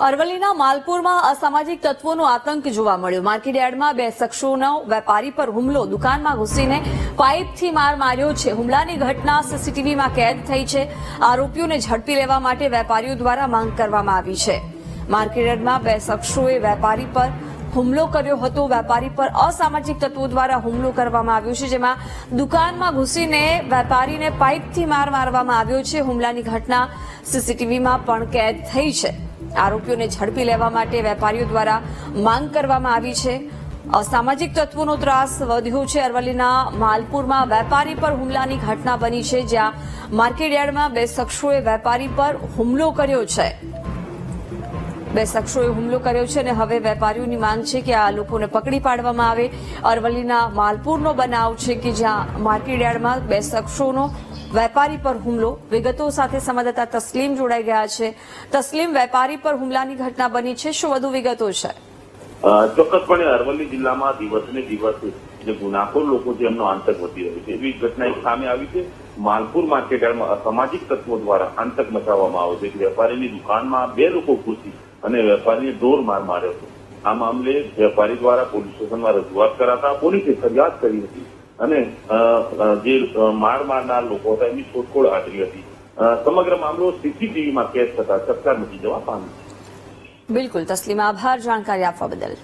અરવલ્લીના માલપુરમાં અસામાજિક તત્વોનો આતંક જોવા મળ્યો. માર્કેટયાર્ડમાં બે શખ્સોનો વેપારી પર હુમલો. દુકાનમાં ઘૂસીને પાઇપથી માર માર્યો છે. હુમલાની ઘટના સીસીટીવીમાં કેદ થઈ છે. આરોપીઓને ઝડપી લેવા માટે વેપારીઓ દ્વારા માંગ કરવામાં આવી છે. માર્કેટયાર્ડમાં બે શખ્સોએ વેપારી પર હુમલો કર્યો હતો. વેપારી પર અસામાજિક તત્વો દ્વારા હુમલો કરવામાં આવ્યો છે, જેમાં દુકાનમાં ઘૂસીને વેપારીને પાઇપથી માર મારવામાં આવ્યો છે. હુમલાની ઘટના સીસીટીવીમાં પણ કેદ થઈ છે. આરોપીઓને ઝડપી લેવા માટે વેપારીઓ દ્વારા માંગ કરવામાં આવી છે. સામાજિક તત્વોનો ત્રાસ વધ્યો છે. અરવલ્લીના માલપુરમાં વેપારી પર હુમલાની ઘટના બની છે, જ્યાં માર્કેટયાર્ડમાં બે શખ્સોએ વેપારી પર હુમલો કર્યો છે. બે શખ્સોએ હુમલો કર્યો છે અને હવે વેપારીઓની માંગ છે કે આ લોકોને પકડી પાડવામાં આવે. અરવલ્લીના માલપુરનો બનાવ છે કે જ્યાં માર્કેટયાર્ડમાં બે શખ્સોનો વેપારી પર હુમલો. વિગતો સાથે સંવાદદાતા તસ્લીમ જોડાઈ ગયા છે. તસ્લીમ વેપારી પર હુમલાની ઘટના બની છે. શું વધુ વિગતો છે? ચોક્કસપણે અરવલ્લી જિલ્લામાં દિવસને દિવસે જે ગુનાખોર લોકો છે, એમનો આતંક વધી રહ્યો છે. એવી ઘટના સામે આવી છે. માલપુર માર્કેટયાર્ડમાં અસામાજિક તત્વો દ્વારા આતંક મચાવવામાં આવ્યો છે કે વેપારીની દુકાનમાં બે લોકો ઘૂસી અને વેપારીને ઢોર માર માર્યો હતો. આ મામલે વેપારી દ્વારા પોલીસ સ્ટેશનમાં રજૂઆત કરાતા પોલીસે ફરિયાદ કરી હતી. અને જે માર મારનાર લોકો હતા, એમની શોધખોળ હાજરી હતી. સમગ્ર મામલો સીસીટીવીમાં કેદ થતા સરકાર મૂકી જવા પામ્યો બિલકુલ, તસ્લીમ આભાર, જાણકારી આપવા બદલ.